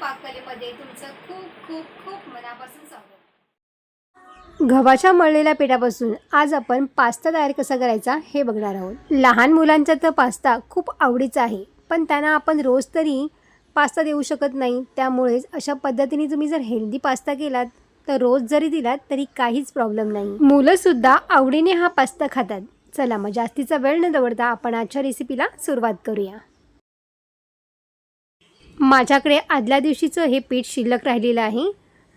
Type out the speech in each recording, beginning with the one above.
पाककलेमध्ये तुमचं खूप खूप खूप मनापासून स्वागत. गव्हाच्या मळलेल्या पिठापासून आज आपण पास्ता तयार कसा करायचा हे बघणार आहोत. लहान मुलांचा तर पास्ता खूप आवडीचा आहे पण त्यांना आपण रोज तरी पास्ता देऊ शकत नाही. त्यामुळेच अशा पद्धतीने तुम्ही जर हेल्दी पास्ता केलात तर रोज जरी दिलात तरी काहीच प्रॉब्लेम नाही. मुलंसुद्धा आवडीने हा पास्ता खातात. चला मग जास्तीचा वेळ न दवडता आपण आजच्या रेसिपीला सुरुवात करूया. माझ्याकडे आदल्या दिवशीचं हे पीठ शिल्लक राहिलेलं आहे.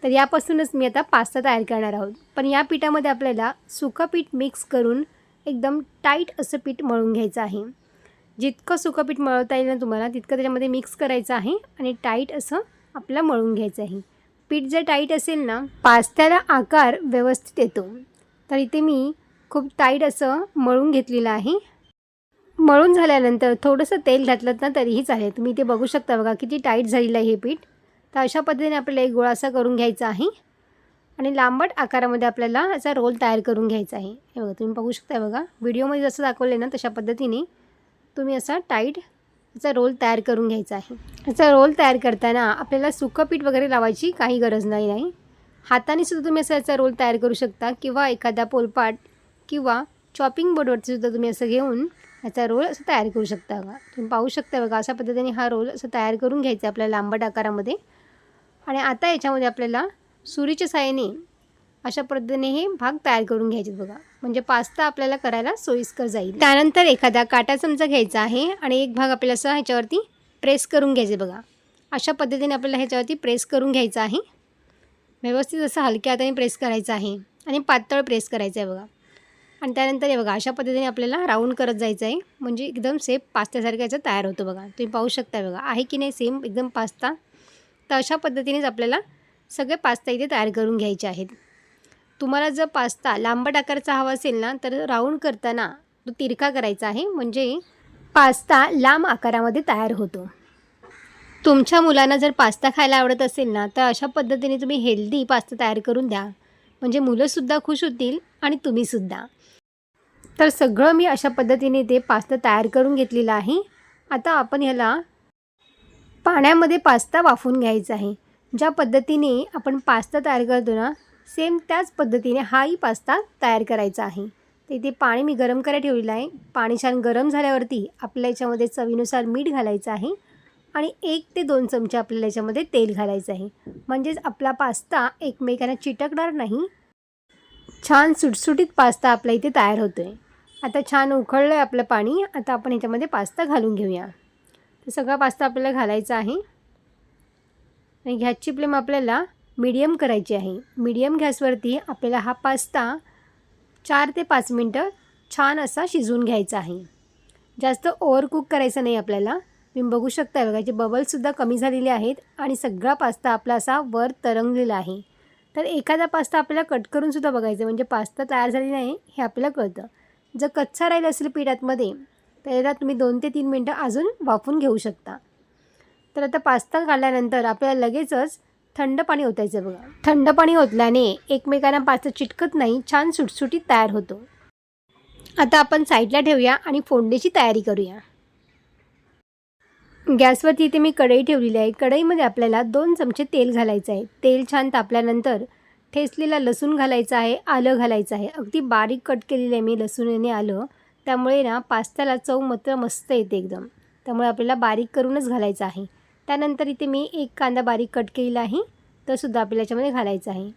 तर यापासूनच मी आता पास्ता तयार करणार आहोत. पण या पिठामध्ये आपल्याला सुकं पीठ मिक्स करून एकदम टाईट असं पीठ मळून घ्यायचं आहे. जितकं सुकं पीठ मळवता येईल ना तुम्हाला तितकं त्याच्यामध्ये मिक्स करायचं आहे आणि टाईट असं आपलं मळून घ्यायचं आहे. पीठ जर टाईट असेल ना पास्त्याला आकार व्यवस्थित येतो. तर इथे मी खूप टाईट असं मळून घेतलेलं आहे. मळून झाल्यानंतर थोडंसं तेल घातलं ना तरीही चालेल. तुम्ही ते बघू शकता बघा किती टाईट झालेलं आहे हे पीठ. तर अशा पद्धतीने आपल्याला एक गोळा असा करून घ्यायचा आहे. आणि लांबट आकारामध्ये आपल्याला असा रोल तयार करून घ्यायचा आहे. हे बघा तुम्ही बघू शकता बघा. व्हिडिओमध्ये जसं दाखवलं ना तशा पद्धतीने तुम्ही असा टाईट याचा रोल तयार करून घ्यायचा आहे. याचा रोल तयार करताना आपल्याला सुकं पीठ वगैरे लावायची काही गरज नाही नाही. हाताने सुद्धा तुम्ही असा याचा रोल तयार करू शकता. किंवा एखादा पोलपाट किंवा चॉपिंग बोर्डवरती सुद्धा तुम्ही असं घेऊन याचा रोल असं तयार करू शकता बघा. तुम्ही पाहू शकता बघा अशा पद्धतीने हा रोल असं तयार करून घ्यायचा आपल्या लांबट आकारामध्ये. आणि आता याच्यामध्ये आपल्याला सुरीच्या साहाय्याने अशा पद्धतीने हे भाग तयार करून घ्यायचे बघा. म्हणजे पास्ता आपल्याला करायला सोयीस्कर जाईल. त्यानंतर एखादा काटा चमचा घ्यायचा आहे आणि एक भाग आपल्याला असं ह्याच्यावरती प्रेस करून घ्यायचे बघा. अशा पद्धतीने आपल्याला ह्याच्यावरती प्रेस करून घ्यायचं आहे. व्यवस्थित असं हलक्या हाताने प्रेस करायचं आहे आणि पातळ प्रेस करायचं आहे बघा. आणि त्यानंतर हे बघा अशा पद्धतीने आपल्याला राऊंड करत जायचं आहे. म्हणजे एकदम सेफ पास्त्यासारखं याचं तयार होतं बघा. तुम्ही पाहू शकता बघा आहे की नाही सेम एकदम पास्ता तर अशा पद्धतीनेच आपल्याला सगळे पास्ता इथे तयार करून घ्यायचे आहेत. तुम्हाला जर पास्ता लांबट आकाराचा हवा असेल ना तर राऊंड करताना तो तिरका करायचा आहे. म्हणजे पास्ता लांब आकारामध्ये तयार होतो. तुमच्या मुलांना जर पास्ता खायला आवडत असेल ना तर अशा पद्धतीने तुम्ही हेल्दी पास्ता तयार करून द्या. म्हणजे मुलंसुद्धा खुश होतील आणि तुम्हीसुद्धा तर सगळं मी अशा पद्धतीने ते पास्ता तयार करून घेतलेलं आहे. आता आपण ह्याला पाण्यामध्ये पास्ता वाफून घ्यायचा आहे. ज्या पद्धतीने आपण पास्ता तयार करतो ना सेम त्याच पद्धतीने हाही पास्ता तयार करायचा आहे. तर इथे पाणी मी गरम करायला ठेवलेलं आहे. पाणी छान गरम झाल्यावरती आपल्या याच्यामध्ये चवीनुसार मीठ घालायचं आहे आणि एक ते दोन चमचे आपल्याला याच्यामध्ये तेल घालायचं आहे. म्हणजेच आपला पास्ता एकमेकांना चिटकणार नाही. छान सुटसुटीत पास्ता आपल्या इथे तयार होतो आहे आता छान उकळलं आहे आपलं पाणी. आता आपण ह्याच्यामध्ये पास्ता घालून घेऊया. तर सगळा पास्ता आपल्याला घालायचा आहे. आणि गॅसची फ्लेम आपल्याला मीडियम करायची आहे. मीडियम गॅसवरती आपल्याला हा पास्ता चार ते पाच मिनटं छान असा शिजवून घ्यायचा आहे. जास्त ओव्हर कुक करायचं नाही आपल्याला. तुम्ही बघू शकता बघा जे बबल्ससुद्धा कमी झालेले आहेत आणि सगळा पास्ता आपला असा वर तरंगलेला आहे. तर एखादा पास्ता आपल्याला कट करूनसुद्धा बघायचा म्हणजे पास्ता तयार झालेला आहे हे आपल्याला कळतं. जर कच्चा राहिला असेल पिठातमध्ये तर याला तुम्ही दोन ते तीन मिनटं अजून वाफून घेऊ शकता. तर आता पास्ता काढल्यानंतर आपल्याला लगेचच थंड पाणी ओतायचं बघा. थंड पाणी ओतल्याने एकमेकांना पास्ता चिटकत नाही छान सुटसुटीत तयार होतो. आता आपण साईडला ठेवूया आणि फोडणीची तयारी करूया. गॅसवरती इथे मी कढई ठेवलेली आहे. कढईमध्ये आपल्याला दोन चमचे तेल घालायचं आहे. तेल छान तापल्यानंतर ठेचलेला लसूण घालायचा आहे आलं घालायचं आहे. अगदी बारीक कट केलेलं आहे मी लसूण आलं. त्यामुळे ना पास्त्याला चव मात्र मस्त येते एकदम. त्यामुळे आपल्याला बारीक करूनच घालायचं आहे. त्यानंतर इथे मी एक कांदा बारीक कट केलेला आहे. तर सुद्धा आपल्याला याच्यामध्ये घालायचं आहे.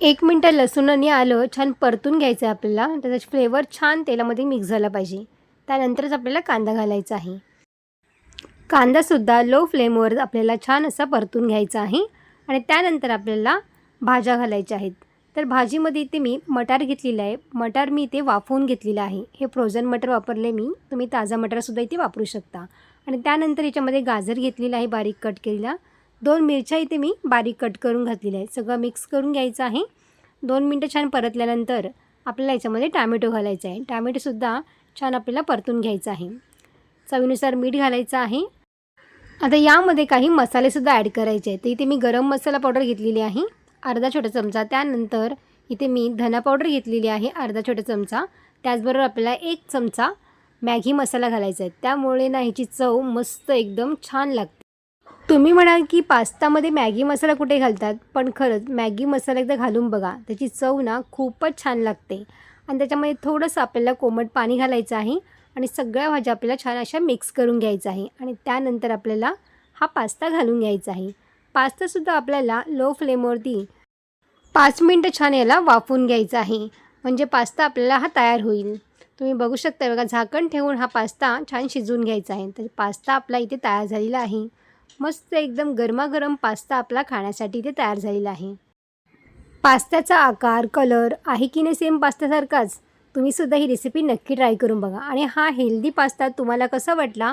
एक मिनटं लसूण आणि आलं छान परतून घ्यायचं आहे आपल्याला. त्याचा फ्लेवर छान तेलामध्ये मिक्स झाला पाहिजे. त्यानंतरच आपल्याला कांदा घालायचा आहे. कांदासुद्धा लो फ्लेमवर आपल्याला छान असा परतून घ्यायचा आहे. आणि त्यानंतर आपल्याला भाज्या घालायच्या आहेत. तर भाजीमध्ये इथे मी मटार घेतलेलं आहे. मटार मी इथे वाफवून घेतलेलं आहे. हे फ्रोझन मटर वापरले मी. तुम्ही ताजा मटारसुद्धा इथे वापरू शकता. आणि त्यानंतर याच्यामध्ये गाजर घेतलेला आहे बारीक कट केलेला. दोन मिरच्या इथे मी बारीक कट करून घातलेल्या आहे सगळं मिक्स करून घ्यायचं आहे. दोन मिनटं छान परतल्यानंतर आपल्याला याच्यामध्ये टॅमॅटो घालायचा आहे. टॅमॅटोसुद्धा छान आपल्याला परतून घ्यायचं आहे. चवीनुसार मीठ घालायचं आहे. आता यामध्ये काही मसालेसुद्धा ॲड करायचे आहेत. तर इथे मी गरम मसाला पावडर घेतलेली आहे. अर्धा छोटा चमचा. त्यानंतर इथे मी धना पावडर घेतलेली आहे अर्धा छोटा चमचा. त्याचबरोबर आपल्याला एक चमचा मॅगी मसाला घालायचा आहे. त्यामुळे ना ह्याची चव मस्त एकदम छान लागते. तुम्ही म्हणाल की पास्तामध्ये मॅगी मसाला कुठे घालतात? पण खरंच मॅगी मसाला एकदा घालून बघा. त्याची चव ना खूपच छान लागते. आणि त्याच्यामध्ये थोडंसं आपल्याला कोमट पाणी घालायचं आहे आणि सगळ्या भाज्या आपल्याला छान अशा मिक्स करून घ्यायचं आहे. आणि त्यानंतर आपल्याला हा पास्ता घालून घ्यायचा आहे. पास्तासुद्धा आपल्याला लो फ्लेमवरती पाच मिनटं छान याला वाफवून घ्यायचा आहे. म्हणजे पास्ता आपल्याला हा तयार होईल. तुम्ही बघू शकता बघा झाकण ठेवून हा पास्ता छान शिजवून घ्यायचा आहे. तर पास्ता आपला इथे तयार झालेला आहे. मस्त एकदम गरमागरम पास्ता आपला खाण्यासाठी इथे तयार झालेला आहे. पास्त्याचा आकार कलर आहे की नाही सेम पास्त्यासारखाच? तुम्हीसुद्धा ही रेसिपी नक्की ट्राय करून बघा. आणि हा हेल्दी पास्ता तुम्हाला कसा वाटला?